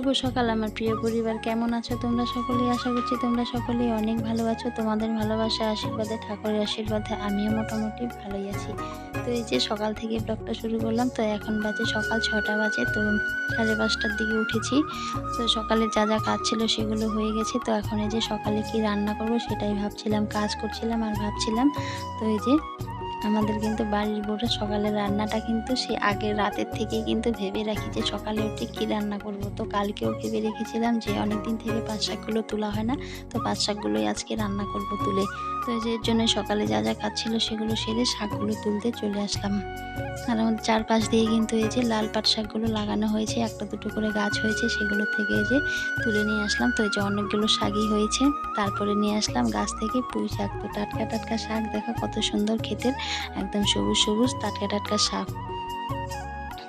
শুভ সকাল, আমার প্রিয় পরিবার। কেমন আছো তোমরা সকলেই? আশা করছি তোমরা সকলেই অনেক ভালো আছো। তোমাদের ভালোবাসা, আশীর্বাদে, ঠাকুরের আশীর্বাদে আমিও মোটামুটি ভালোই আছি। তো এই যে সকাল থেকে ব্লগটা শুরু করলাম, তো এখন বাজে সকাল ছটা বাজে, তো সাড়ে পাঁচটার দিকে উঠেছি। তো সকালে যা যা কাজ ছিল সেগুলো হয়ে গেছে। তো এখন এই যে সকালে কি রান্না করব সেটাই ভাবছিলাম, কাজ করছিলাম আর ভাবছিলাম। তো এই যে আমাদের কিন্তু বাড়ির বউরা সকালে রান্নাটা কিন্তু সে আগের রাতের থেকেই কিন্তু ভেবে রাখি যে সকালে উঠে কী রান্না করব। তো কালকেও ভেবে রেখেছিলাম যে অনেক দিন থেকে পাঁচ শাকগুলো তোলা হয় না, তো পাঁচ শাকগুলোই আজকে রান্না করব তুলে। তো যে জন্য সকালে যা যা কাজ ছিল সেগুলো সেরে শাকগুলো তুলতে চলে আসলাম। আর আমাদের চারপাশ দিয়ে কিন্তু এই যে লাল পাট শাকগুলো লাগানো হয়েছে, একটা দুটো করে গাছ হয়েছে, সেগুলো থেকে এই যে তুলে নিয়ে আসলাম। তো এই যে অনেকগুলো শাকই হয়েছে, তারপরে নিয়ে আসলাম গাছ থেকে পুঁই শাক। তো টাটকা টাটকা শাক, দেখো কত সুন্দর খেতে একদম সবুজ সবুজ টাটকা টাটকা শাক।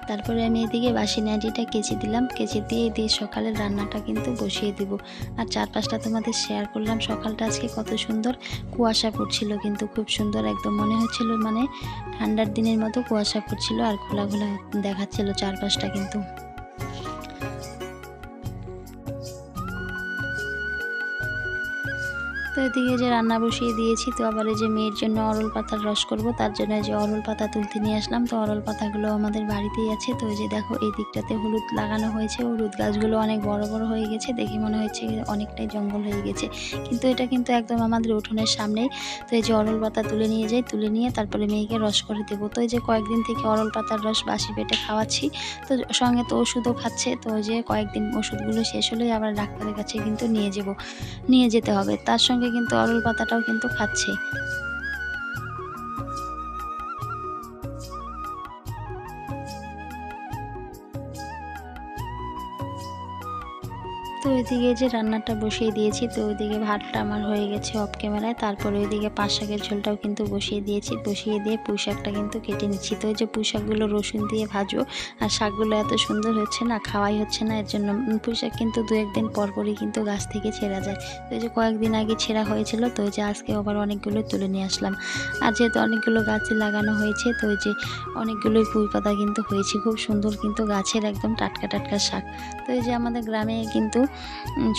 তারপরে আমি এদিকে বাসি নাইটিটা কেচে দিলাম। কেচে দিয়ে দিয়ে সকালের রান্নাটা কিন্তু বসিয়ে দিব। আর চারপাশটা তোমাদের শেয়ার করলাম। সকালটা আজকে কত সুন্দর কুয়াশা পড়ছিল কিন্তু, খুব সুন্দর একদম মনে হচ্ছিল মানে ঠান্ডার দিনের মতো কুয়াশা পড়ছিল আর খোলা খোলা দেখাচ্ছিল চারপাশটা কিন্তু। এদিকে যে রান্না বসিয়ে দিয়েছি, তো আবার যে মেয়ের জন্য অরল পাতার রস করব, তার জন্য যে অরল পাতা তুলতে নিয়ে আসলাম। তো অরল পাতাগুলো আমাদের বাড়িতেই আছে। তো যে দেখো, এই দিকটাতে হলুদ লাগানো হয়েছে। হলুদ গাছগুলো অনেক বড় বড় হয়ে গেছে। দেখে মনে হচ্ছে অনেকটাই জঙ্গল হয়ে গেছে। কিন্তু এটা কিন্তু একদম আমাদের উঠোনের সামনেই। তো এই যে অরল পাতা তুলে নিয়ে যাই, তুলে নিয়ে তারপরে মেয়েকে রস করে দেবো। তো এই যে কয়েকদিন থেকে অরল পাতার রস বাসি পেটে খাওয়াচ্ছি। তো সঙ্গে তো ওষুধও খাচ্ছে। তো যে কয়েকদিন ওষুধগুলো শেষ হলেই আবার ডাক্তারের কাছে কিন্তু নিয়ে যাব। নিয়ে যেতে হবে। তার সঙ্গে কিন্তু আলুর পাতাটাও কিন্তু খাচ্ছে। তো ওইদিকে যে রান্নাটা বসিয়ে দিয়েছি তো ওইদিকে ভাতটা আমার হয়ে গেছে অফ ক্যামেরায় তারপরে ওইদিকে পাঁচ শাকের ঝোলটাও কিন্তু বসিয়ে দিয়েছি। বসিয়ে দিয়ে পুঁই শাকটা কিন্তু কেটে নিচ্ছি। তো যে পুঁই শাকগুলো রসুন দিয়ে ভাজবো আর শাকগুলো এত সুন্দর হচ্ছে না খাওয়াই হচ্ছে না এর জন্য উম, পুঁই শাক কিন্তু দু একদিন পর পরই কিন্তু গাছ থেকে ছেঁড়া যায়। তো যে কয়েকদিন আগে ছেঁড়া হয়েছিল তো যে আজকে আবার অনেকগুলো তুলে নিয়ে আসলাম। আর যেহেতু অনেকগুলো গাছে লাগানো হয়েছে তো যে অনেকগুলোই পুঁই পাতা কিন্তু হয়েছে। খুব সুন্দর কিন্তু গাছের একদম টাটকা টাটকা শাক। তো এই যে আমাদের গ্রামে কিন্তু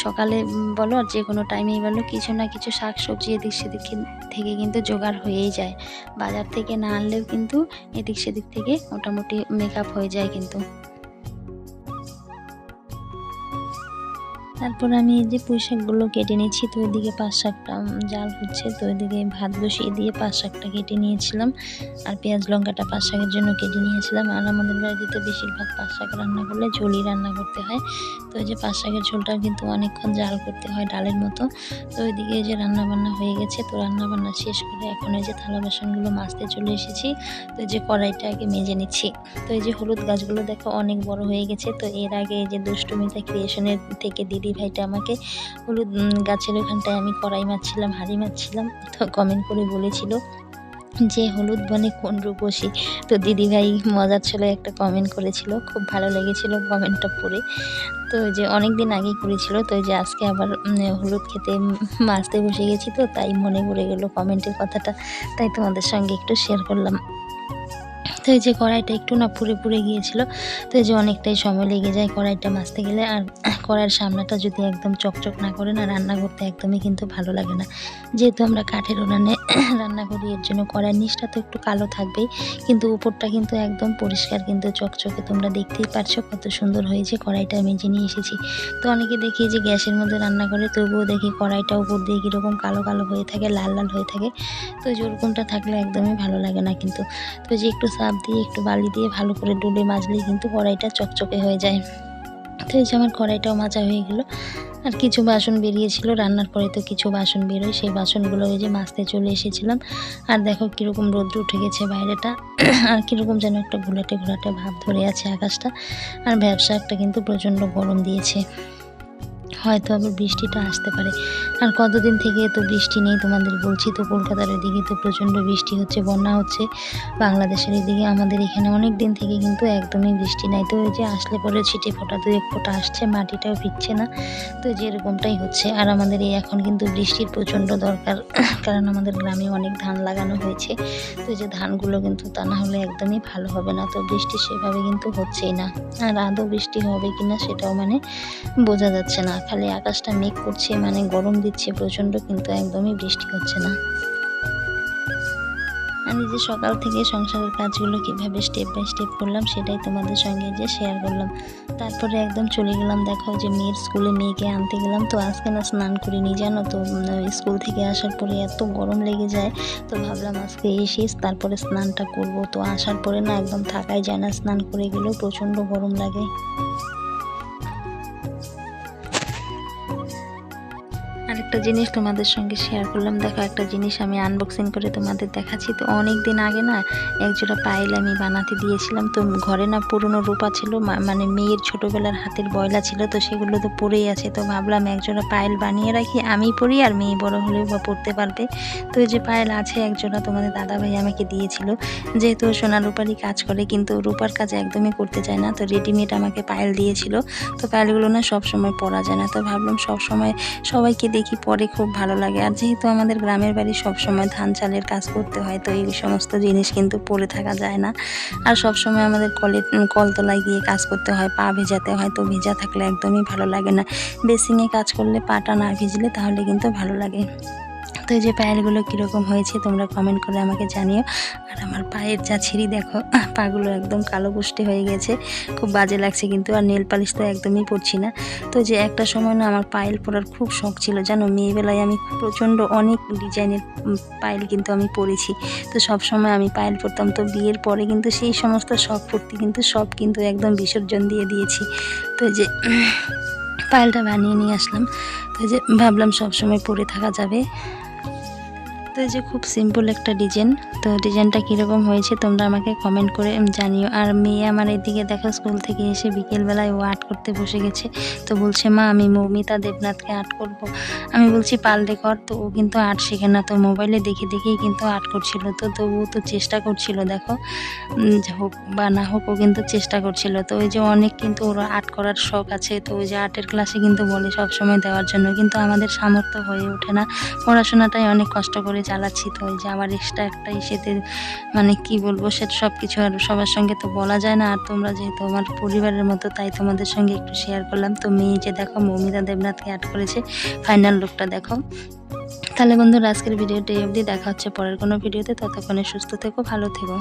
সকালে বলো যে কোনো টাইমেই বলো, কিছু না কিছু শাক সবজি এদিক সেদিক থেকে কিন্তু জোগাড় হয়েই যায়। বাজার থেকে না আনলেও কিন্তু এদিক সেদিক থেকে মোটামুটি মেকআপ হয়ে যায় কিন্তু। তারপর আমি এই যে পুঁই শাকগুলো কেটে নিয়েছি, তো ওইদিকে পাঁচ শাকটা জাল হচ্ছে, তো ওইদিকে ভাত বসিয়ে দিয়ে পাঁচ শাকটা কেটে নিয়েছিলাম। আর পেঁয়াজ, লঙ্কাটা পাঁচ শাকের জন্য কেটে নিয়েছিলাম। আর আমাদের বাড়িতে তো বেশিরভাগ পাঁচ শাক রান্না করলে ঝোলই রান্না করতে হয়। তো ওই যে পাঁচ শাকের ঝোলটাও কিন্তু অনেকক্ষণ জাল করতে হয় ডালের মতো। তো ওইদিকে যে রান্না বান্না হয়ে গেছে, তো রান্না বান্না শেষ করে এখন এই যে থালা বাসনগুলো মাজতে চলে এসেছি। তো যে কড়াইটা আগে মেজে নিচ্ছি। তো এই যে হলুদ গাছগুলো দেখো অনেক বড় হয়ে গেছে, তো এর আগে এই যে দুষ্টুমিতা ক্রিয়েশনের থেকে দিদি ভাইটা আমাকে হলুদ গাছের ওখানটায় আমি কড়াই মারছিলাম, হাঁড়ি মারছিলাম, তো কমেন্ট করে বলেছিল যে হলুদ বনে কোন রূপসী? তো দিদি ভাই মজার ছিল একটা কমেন্ট করেছিল, খুব ভালো লেগেছিল কমেন্টটা পড়ে। তো যে অনেক দিন আগেই করেছিল, তো যে আজকে আবার হলুদ খেতে মাছতে বসে গেছি তো, তাই মনে পড়ে গেল কমেন্টের কথাটা, তাই তোমাদের সঙ্গে একটু শেয়ার করলাম। তো এই যে কড়াইটা একটু না পুড়ে পুড়ে গিয়েছিল, তো এই যে অনেকটাই সময় লেগে যায় কড়াইটা মাজতে গেলে। আর কড়াইয়ের সামনেটা যদি একদম চকচক না করে না রান্না করতে একদমই কিন্তু ভালো লাগে না। যেহেতু আমরা কাঠের উনানে রান্না করি, এর জন্য কড়াইয়ের নিচটা তো একটু কালো থাকবেই, কিন্তু উপরটা কিন্তু একদম পরিষ্কার কিন্তু চকচকে। তোমরা দেখতেই পারছ কত সুন্দর হয়েছে কড়াইটা মেজে নিয়ে এসেছি। তো অনেকে দেখি যে গ্যাসের মধ্যে রান্না করে, তবুও দেখি কড়াইটা উপর দিয়ে কীরকম কালো কালো হয়ে থাকে, লাল লাল হয়ে থাকে। তো যে ওরকমটা থাকলে একদমই ভালো লাগে না কিন্তু। তো যে একটু সাপ দিয়ে একটু বালি দিয়ে ভালো করে ডুলে মাজলেই কিন্তু কড়াইটা চকচকে হয়ে যায়। তো এই যে আমার কড়াইটাও মাজা হয়ে গেল। আর কিছু বাসন বেরিয়েছিল, রান্নার পরে তো কিছু বাসন বেরোয়। সেই বাসনগুলো ওই যে মাজতে চলে এসেছিলাম। আর দেখো কীরকম রোদ্র উঠে গেছে বাইরেটা। আর কীরকম যেন একটা ঘোলাটে ঘোলাটে ভাব ধরে আছে আকাশটা। আর ব্যবসা একটা কিন্তু প্রচণ্ড গরম দিয়েছে। হয়তো আবার বৃষ্টিটা আসতে পারে। আর কতদিন থেকে তো বৃষ্টি নেই তোমাদের বলছি তো, কলকাতার এদিকে তো প্রচণ্ড বৃষ্টি হচ্ছে, বন্যা হচ্ছে। বাংলাদেশের এদিকে আমাদের এখানে অনেক দিন থেকে কিন্তু একদমই বৃষ্টি নাই। তো ওই যে আসলে পরে ছিটে ফোটা দু এক ফোঁটা আসছে, মাটিটাও ভিজছে না। তো যে এরকমটাই হচ্ছে। আর আমাদের এই এখন কিন্তু বৃষ্টির প্রচণ্ড দরকার, কারণ আমাদের গ্রামে অনেক ধান লাগানো হয়েছে। তো যে ধানগুলো কিন্তু তা না হলে একদমই ভালো হবে না। তো বৃষ্টি সেভাবে কিন্তু হচ্ছেই না। আর আদৌ বৃষ্টি হবে কিনা সেটাও মানে বোঝা যাচ্ছে না। খালি আকাশটা মেঘ করছে মানে গরম দিচ্ছে, প্রচণ্ড কিন্তু একদমই বৃষ্টি হচ্ছে না। আমি যে সকাল থেকে সংসারের কাজগুলো কীভাবে স্টেপ বাই স্টেপ করলাম, সেটাই তোমাদের সঙ্গে যে শেয়ার করলাম। তারপরে একদম চলে গেলাম, দেখো যে মেয়ের স্কুলে মেয়েকে আনতে গেলাম। তো আজকে না স্নান করিনি, জানো তো স্কুল থেকে আসার পরে এত গরম লেগে যায়। তো ভাবলাম আজকে এসে তারপরে স্নানটা করব। তো আসার পরে না একদম থাকাই যায় না, স্নান করে গেলেও প্রচণ্ড গরম লাগে। আরেকটা জিনিস তোমাদের সঙ্গে শেয়ার করলাম। দেখো, একটা জিনিস আমি আনবক্সিং করে তোমাদের দেখাচ্ছি। তো অনেক দিন আগে না একজোড়া পায়েল আমি বানাতে দিয়েছিলাম। তো ঘরে না পুরনো রূপা ছিল মানে মেয়ের ছোটোবেলার হাতের বয়লা ছিল, তো সেগুলো তো পরেই আছে। তো ভাবলাম একজোড়া পায়েল বানিয়ে রাখি। আমি পরি আর মেয়ে বড় হলেও বা পড়তে পারবে। তো এই যে পায়েল আছে, একজোড়া তোমাদের দাদাভাই আমাকে দিয়েছিল। যেহেতু সোনা রূপারই কাজ করে, কিন্তু রূপার কাজ একদমই করতে চায় না। তো রেডিমেড আমাকে পায়েল দিয়েছিল। তো পায়েলগুলো না সব সময় পরা যায় না। তো ভাবলাম সব সময় সবাইকে দেখি পরে খুব ভালো লাগে। আর যেহেতু আমাদের গ্রামের বাড়ি সব সময় ধান চালের কাজ করতে হয়, তো এই সমস্ত জিনিস কিন্তু পরে থাকা যায় না। আর সব সময় আমাদের কলে কলতলায় গিয়ে কাজ করতে হয়, পা ভেজাতে হয়, তো ভেজা থাকলে একদমই ভালো লাগে না। বেসিংয়ে কাজ করলে পাটা না ভিজলে তাহলে কিন্তু ভালো লাগে। তো যে পায়েলগুলো কীরকম হয়েছে তোমরা কমেন্ট করে আমাকে জানিও। আর আমার পায়ের যা ছিঁড়ি দেখো, পাগুলো একদম কালো কুষ্টি হয়ে গেছে। খুব বাজে লাগছে কিন্তু, আর নেল পালিশ তো একদমই পরছি না। তো যে একটা সময় না আমার পায়েল পরার খুব শখ ছিল, জানো? মেয়েবেলায় আমি প্রচণ্ড অনেক ডিজাইনের পায়েল কিন্তু আমি পরেছি। তো সব সময় আমি পায়েল পরতাম। তো বিয়ের পরে কিন্তু সেই সমস্ত শখ পড়তে কিন্তু সব কিন্তু একদম বিসর্জন দিয়ে দিয়েছি। তো যে পায়েলটা বানিয়ে নিয়ে আসলাম। তো যে ভাবলাম সব সময় পরে থাকা যাবে। তো এই যে খুব সিম্পল একটা ডিজাইন তো ডিজাইনটা কীরকম হয়েছে তোমরা আমাকে কমেন্ট করে জানিও। আর মেয়ে আমার এদিকে দেখো স্কুল থেকে এসে বিকেলবেলায় ও আর্ট করতে বসে গেছে। তো বলছে, মা, আমি মৌমিতা দেবনাথকে আর্ট করব। আমি বলছি পারলে কর তো ও কিন্তু আর্ট শেখে না, তো মোবাইলে দেখে দেখেই কিন্তু আর্ট করছিল। তো তবুও তো চেষ্টা করছিল, দেখো। হোক বা না হোক, ও কিন্তু চেষ্টা করছিল। তো ওই যে অনেক কিন্তু ওর আর্ট করার শখ আছে। তো ওই যে আর্টের ক্লাসে কিন্তু বলে সব সময় দেওয়ার জন্য। কিন্তু আমাদের সামর্থ্য হয়ে ওঠে না। পড়াশোনাটাই অনেক কষ্ট করে চালাচ্ছি তো যে আবার এক্সট্রা একটা ইসেতে মানে কি বলব সেটা সব কিছু আর সবার সঙ্গে তো বলা যায় না। আর তোমরা যেহেতু আমার পরিবারের মতো, তাই তোমাদের সঙ্গে একটু শেয়ার করলাম। তো মেয়ে যে দেখো মৌমিতা দেবনাথকে অ্যাড করেছে ফাইনাল লুকটা দেখো। তাহলে বন্ধুরা, আজকের ভিডিওটি অবধি। দেখা হচ্ছে পরের কোনো ভিডিওতে। ততক্ষণে সুস্থ থেকো, ভালো থেকো।